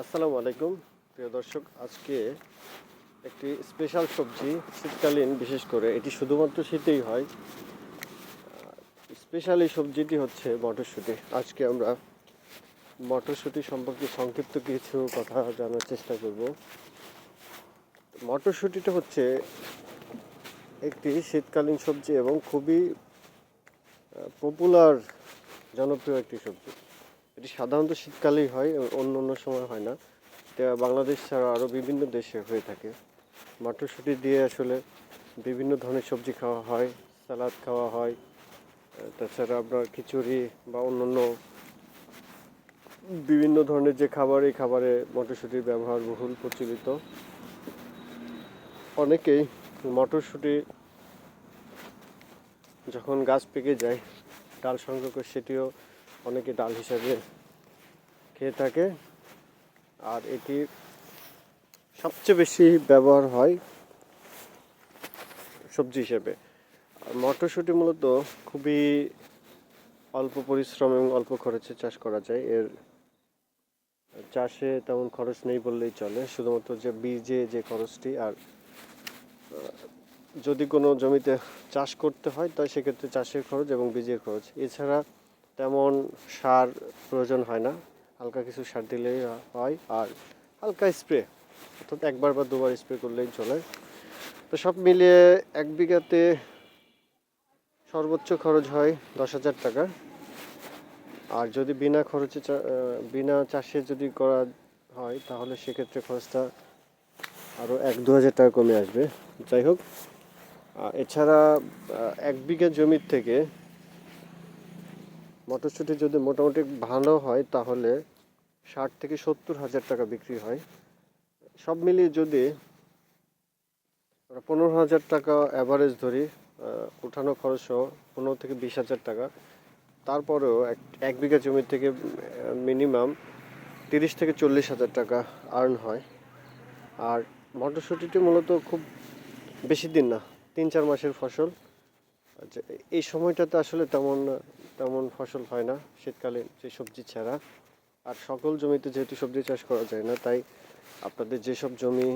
আসসালামু আলাইকুম, প্রিয় দর্শক। আজকে একটি স্পেশাল সবজি শীতকালীন, বিশেষ করে এটি শুধুমাত্র শীতেই হয়। স্পেশাল এই সবজিটি হচ্ছে মটরশুঁটি। আজকে আমরা মটরশুঁটি সম্পর্কে সংক্ষিপ্ত কিছু কথা জানার চেষ্টা করব। মটরশুঁটিটা হচ্ছে একটি শীতকালীন সবজি এবং খুবই পপুলার জনপ্রিয় একটি সবজি। এটি সাধারণত শীতকালেই হয়, অন্য অন্য সময় হয় না। এটা বাংলাদেশ ছাড়া আরও বিভিন্ন দেশে হয়ে থাকে। মটরশুঁটি দিয়ে আসলে বিভিন্ন ধরনের সবজি খাওয়া হয়, সালাদ খাওয়া হয়। তাছাড়া আপনার খিচুড়ি বা অন্যান্য বিভিন্ন ধরনের যে খাবার, এই খাবারে মটরশুঁটির ব্যবহার বহুল প্রচলিত। অনেকেই মটরশুঁটি যখন গাছ পেকে যায়, ডাল সংগ্রহ করে সেটিও অনেকে ডাল হিসাবে খেয়ে থাকে। আর এটি সবচেয়ে বেশি ব্যবহার হয় সবজি হিসেবে। আর মটরশুঁটি মূলত খুবই অল্প পরিশ্রম এবং অল্প খরচে চাষ করা যায়। এর চাষে তেমন খরচ নেই বললেই চলে। শুধুমাত্র যে বীজে যে খরচটি আর যদি কোনো জমিতে চাষ করতে হয়, তাই সেক্ষেত্রে চাষের খরচ এবং বীজের খরচ। এছাড়া তেমন সার প্রয়োজন হয় না। হালকা কিছু সার দিলেই হয় আর হালকা স্প্রে, অর্থাৎ একবার বা দুবার স্প্রে করলেই চলে। তো সব মিলিয়ে এক বিঘাতে সর্বোচ্চ খরচ হয় দশ হাজার টাকা। আর যদি বিনা খরচে বিনা চাষে যদি করা হয়, তাহলে সেক্ষেত্রে খরচটা আরও এক দু হাজার টাকা কমে আসবে। যাই হোক এছাড়া এক বিঘা জমির থেকে মটরশুঁটি যদি মোটামুটি ভালো হয়, তাহলে ষাট থেকে সত্তর হাজার টাকা বিক্রি হয়। সব মিলিয়ে যদি পনেরো হাজার টাকা অ্যাভারেজ ধরি উঠানো খরচ পনেরো থেকে বিশ হাজার টাকা, তারপরেও এক এক বিঘা জমি থেকে মিনিমাম তিরিশ থেকে চল্লিশ হাজার টাকা আর্ন হয়। আর মটরশুঁটিটি মূলত খুব বেশি দিন না, তিন চার মাসের ফসল। আচ্ছা এই সময়টাতে আসলে তেমন তেমন ফসল হয় না শীতকালে যে সবজি ছাড়া। আর সকল জমিতে যেহেতু সবজি চাষ করা যায় না, তাই আপনাদের যেসব জমি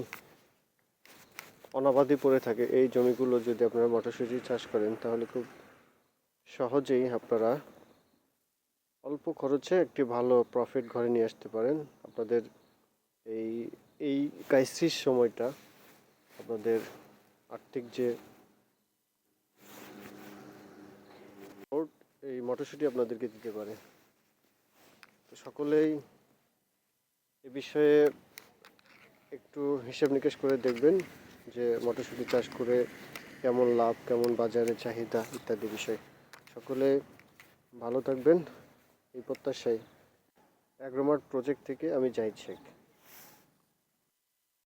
অনাবাদি পড়ে থাকে, এই জমিগুলো যদি আপনারা মটরশুঁটি চাষ করেন, তাহলে খুব সহজেই আপনারা অল্প খরচে একটি ভালো প্রফিট ঘরে নিয়ে আসতে পারেন। আপনাদের এই এই ক্রাইসিস সময়টা আপনাদের আর্থিক যে support এই মটরশুঁটি আপনাদেরকে দিতে পারে। তো সকলেই এ বিষয়ে একটু হিসাব নিকাশ করে দেখবেন যে মটরশুঁটি চাষ করে কেমন লাভ, কেমন বাজারে চাহিদা ইত্যাদি বিষয়। সকলে ভালো থাকবেন। এই প্রত্যাশায় অ্যাগ্রোমার্ট প্রজেক্ট থেকে আমি জাহিদ শেখ।